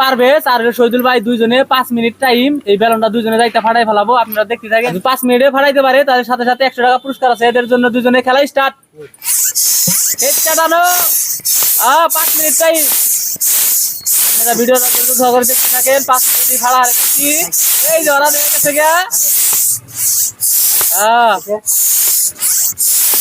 পারবে আর শহীদুল ভাই দুইজনে পাঁচ মিনিট টাইম এই বেলনটা দুইজনে যাইতে ফাটাই ফেলাবো আপনারা দেখতে থাকেন। পাঁচ মিনিটে ফাটাইতে পারে তাদের সাথে সাথে একশো টাকা পুরস্কার আছে এদের জন্য দুজনে খেলা স্টার্ট আহ পাঁচ মিনিট টাইম আপনারা ভিডিওটা দ্রুত সহকারে দেখতে থাকেন পাঁচ মিনিট হারাচ্ছি এই গেছে গা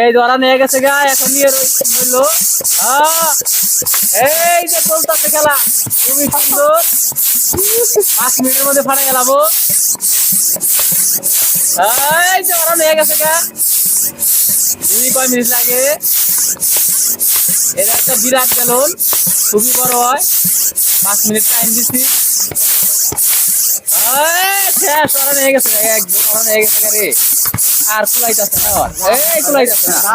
এই ধরা নিয়ে গেছে গা, এখন নিয়ে রইল এই যে চলতেছে খেলা, খুবই সুন্দর। পাঁচ মিনিটের মধ্যে ফাড়া গেলাম এই যে ওরা নিয়ে গেছে গা। দুই কয় মিনিট লাগে। এটা একটা বিরাট বেলুন খুবই বড় হয়। পাঁচ মিনিট টাইম দিচ্ছি এই, শেষ ওরা হয়ে গেছে। একদম গেছে রে। আর কুলাইতেছে না। এই কুলাইতেছে না।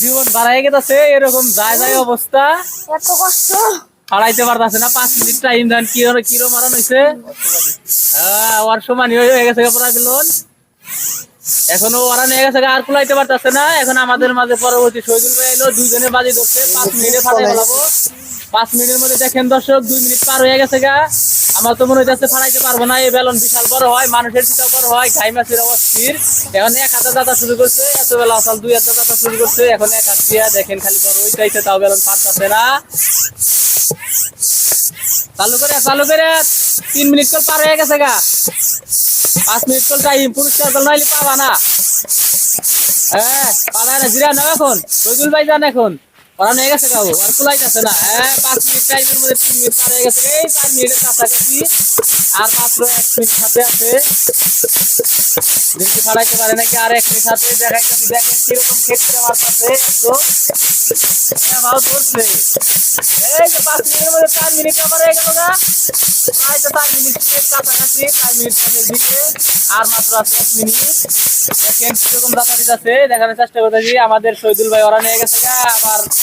জীবন বাড়াই গেছে এরকম যায় যায় অবস্থা। এত কষ্ট? হারাইতে পারতাছে না পাঁচ মিনিট টাইম দেন কি কিরো মারান হয়েছে হ্যাঁ ওর সমান হয়ে গেছে পুরা বিলন। এখনও ওরা নিয়ে গেছে আর কুলাইতে পারতাছে না। এখন আমাদের মাঝে পরবর্তী শহীদুল ভাই এলো দুইজনে বাজি ধরছে পাঁচ মিনিটে ফাটাই ফেলাবো। পাঁচ মিনিটের মধ্যে দেখেন দর্শক দুই মিনিট পার হয়ে গেছে গা। আমার তো মনে হইতেছে ফাড়াইতে পারব না, এই বেলন বিশাল বড় হয়, মানুষের চিতা বড় হয়, ঘাই মাছের অস্থির। এখন এক হাতে যাতা শুরু করছে, এত বেলা আসাল দুই হাতে যাতা শুরু করছে, এখন এক হাত দিয়া দেখেন খালি বড় হইতেছে তাও বেলন ফাটতাছে না। চালু করে চালু করে, তিন মিনিট কল পার হয়ে গেছে গা। পাঁচ মিনিট কল টাইম, পুরস্কার কল নাইলে পাবা না। হ্যাঁ পাবা না জিরা নাও এখন, রজুল ভাই যান এখন। ওরা নিয়ে গেছে গাও আর কুলাই যাচ্ছে না। হ্যাঁ পাঁচ মিনিট টাইমের মধ্যে তিন মিনিট পার হয়ে গেছে। এই চার মিনিটের কাছাকাছি। আর মাত্র এক মিনিট হাতে আছে। দেখি ফাড়াইতে পারে নাকি? আর এক মিনিট হাতে দেখাইতেছি। দেখেন কীরকম ক্ষেত্রে আমার কাছে হ্যাঁ, ভালো ধরছে। এই যে পাঁচ মিনিটের মধ্যে চার মিনিট আমার হয়ে গেল না? প্রায় চার মিনিটের কাছাকাছি চার মিনিট শেষের দিকে। আর মাত্র আছে এক মিনিট। দেখেন কীরকম দাঁড়া দিতেছে দেখানোর চেষ্টা করতেছি। আমাদের শহীদুল ভাই ওরা নিয়ে গেছে গা। আবার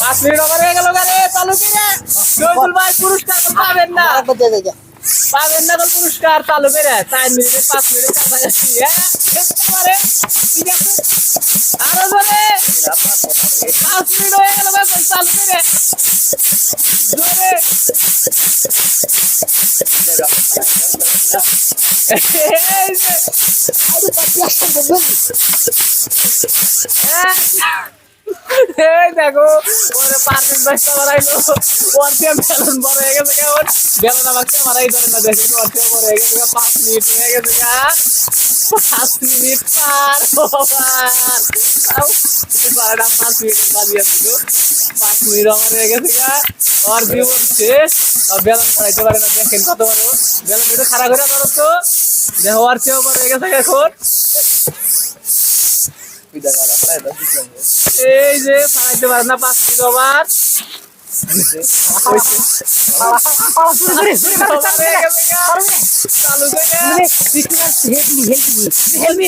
পাঁচ মিনিট আমার হয়ে গেল করে চালু করে? শহীদুল ভাই পুরস্কার পাবেন না। পাবেন না পুরস্কার চালু করে? চার মিনিটে পাঁচ মিনিটে কাছাকাছি হ্যাঁ? ঠিক আছে আরও জোরে। পাঁচ মিনিট হয়ে গেল চালু করে? জোরে। আরে পাতি আসতে বলবেন এই দেখো, ওরে পারমিট বাসটা মারাইলো ওর থেকে বেলুন বড় হয়ে গেছে কেমন? বেলুন আমাকে মারাই ধরে না দেখেন পাঁচ মিনিট হয়ে গেছে পাঁচ মিনিট পাঁচ মিনিট বাজিয়ে ছিল পাঁচ মিনিট আমার হয়ে গেছে, গা। ওর জীবন আর বেলুন ছাড়াইতে পারে না, দেখেন কত বড়। বেলুন একটু খারাপ করে ধরো তো। দেখো, ওর চেয়েও বড় হয়ে গেছে এখন। সুবিধা করা ফায়দা এই যে ফায়দা বাজনা পাঁচ কিলো বার আমি